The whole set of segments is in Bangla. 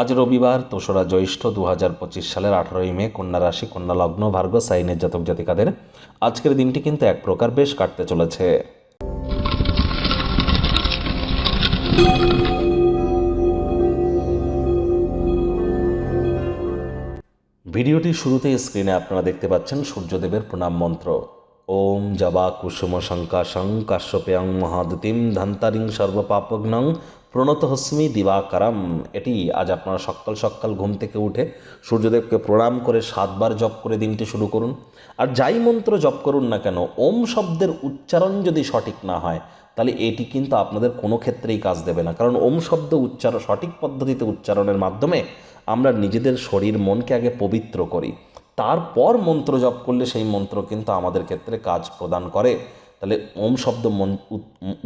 আজ রবিবার দোসরা জ্যৈষ্ঠ দু হাজার পঁচিশ সালের আঠারোই মে কন্যা রাশি, কন্যা লগ্ন ভার্গ সাইনের জাতক জাতিকাদের আজকের দিনটি কিন্তু এক প্রকার বেশ কাটতে চলেছে। ভিডিওটির শুরুতে স্ক্রিনে আপনারা দেখতে পাচ্ছেন সূর্যদেবের প্রণাম মন্ত্র। ওম জবা কুসুম শঙ্কাশং কাশ্যপেয়ং মহাদতিম ধন্তারিং সর্বপাপগ্নং প্রণত হস্মি দিবাকারম। এটি আজ আপনারা সকাল সকাল ঘুম থেকে উঠে সূর্যদেবকে প্রণাম করে সাতবার জপ করে দিনটি শুরু করুন। আর যাই মন্ত্র জপ করুন না কেন, ওম শব্দের উচ্চারণ যদি সঠিক না হয়, তাহলে এটি কিন্তু আপনাদের কোনো ক্ষেত্রেই কাজ দেবে না। কারণ ওম শব্দ উচ্চারণ সঠিক পদ্ধতিতে উচ্চারণের মাধ্যমে আমরা নিজেদের শরীর, মনকে আগে পবিত্র করি। তারপর মন্ত্র জপ করলে সেই মন্ত্র কিন্তু আমাদের ক্ষেত্রে কাজ প্রদান করে। তাহলে ওম শব্দ মন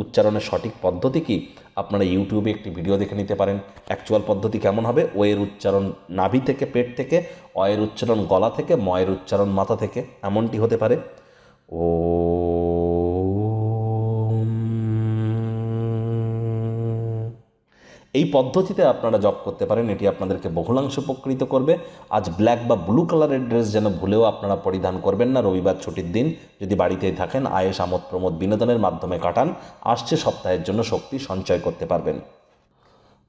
উচ্চারণের সঠিক পদ্ধতি কি? আপনারা ইউটিউবে একটি ভিডিও দেখে নিতে পারেন। অ্যাকচুয়াল পদ্ধতি কেমন হবে? ও এর উচ্চারণ নাভি থেকে পেট থেকে, অয়ের উচ্চারণ গলা থেকে, ময়ের উচ্চারণ মাথা থেকে। এমনটি হতে পারে। ও এই পদ্ধতিতে আপনারা জব করতে পারেন। এটি আপনাদেরকে বহুলাংশ উপকৃত করবে। আজ ব্ল্যাক বা ব্লু কালারের ড্রেস যেন ভুলেও আপনারা পরিধান করবেন না। রবিবার ছুটির দিন যদি বাড়িতেই থাকেন, আয়েস, আমোদ, প্রমোদ বিনোদনের মাধ্যমে কাটান, আসছে সপ্তাহের জন্য শক্তি, সঞ্চয় করতে পারবেন।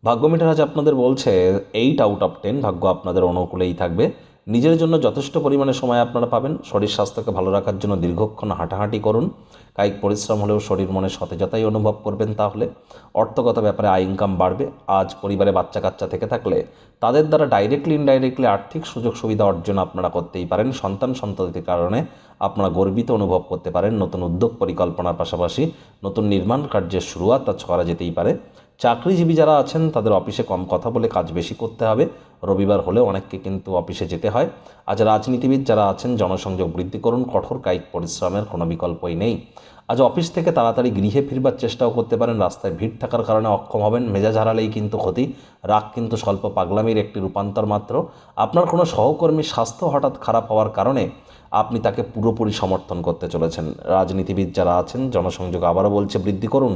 ভাগ্য মিটার আজ আপনাদের বলছে এইট আউট অফ টেন ভাগ্য আপনাদের অনুকূলেই থাকবে। নিজের জন্য যথেষ্ট পরিমাণে সময় আপনারা পাবেন। শরীর স্বাস্থ্যকে ভালো রাখার জন্য দীর্ঘক্ষণ হাঁটাহাঁটি করুন। কায়িক পরিশ্রম হলেও শরীর মনে সতেজতাই অনুভব করবেন তাহলে। অর্থগত ব্যাপারে আয় ইনকাম বাড়বে। আজ পরিবারে বাচ্চা কাচ্চা থেকে থাকলে তাদের দ্বারা ডাইরেক্টলি ইনডাইরেক্টলি আর্থিক সুযোগ সুবিধা অর্জন আপনারা করতেই পারেন। সন্তান সন্ততির কারণে আপনারা গর্বিত অনুভব করতে পারেন। নতুন উদ্যোগ পরিকল্পনার পাশাপাশি নতুন নির্মাণ কার্যের শুরুয়াত আজ করা যেতেই পারে। চাকরিজীবী যারা আছেন, তাদের অফিসে কম কথা বলে কাজ বেশি করতে হবে। রবিবার হলে অনেককে কিন্তু অফিসে যেতে হয়। আজ রাজনীতিবিদ যারা আছেন, জনসংযোগ বৃদ্ধি করুন, কঠোর কায়িক পরিশ্রমের কোনো বিকল্পই নেই। আজ অফিস থেকে তাড়াতাড়ি গৃহে ফিরবার চেষ্টাও করতে পারেন। রাস্তায় ভিড় থাকার কারণে অক্ষম হবেন, মেজাজ হারালেই কিন্তু ক্ষতি। রাগ কিন্তু স্বল্প পাগলামির একটি রূপান্তর মাত্র। আপনার কোনো সহকর্মীর স্বাস্থ্য হঠাৎ খারাপ হওয়ার কারণে আপনি তাকে পুরোপুরি সমর্থন করতে চলেছেন। রাজনীতিবিদ যারা আছেন, জনসংযোগ আবারও বলছে বৃদ্ধি করুন।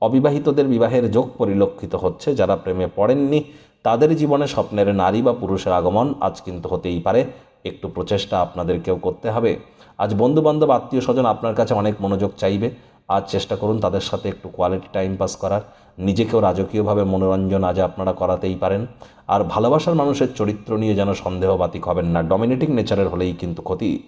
অবিবাহিতদের বিবাহের যোগ পরিলক্ষিত হচ্ছে, যারা প্রেমে পড়েননি, তাদের জীবনে স্বপ্নের নারী বা পুরুষের আগমন আজ কিন্তু হতেই পারে। একটু প্রচেষ্টা আপনাদেরকেও করতে হবে। আজ বন্ধুবান্ধব আত্মীয় স্বজন আপনার কাছে অনেক মনোযোগ চাইবে। আজ চেষ্টা করুন তাদের সাথে একটু কোয়ালিটি টাইম পাস করার। নিজেকেও রাজকীয়ভাবে মনোরঞ্জন আজ আপনারা করাতেই পারেন। আর ভালোবাসার মানুষের চরিত্র নিয়ে যেন সন্দেহবাতিক হবেন না। ডমিনেটিং নেচারের হলেই কিন্তু ক্ষতি।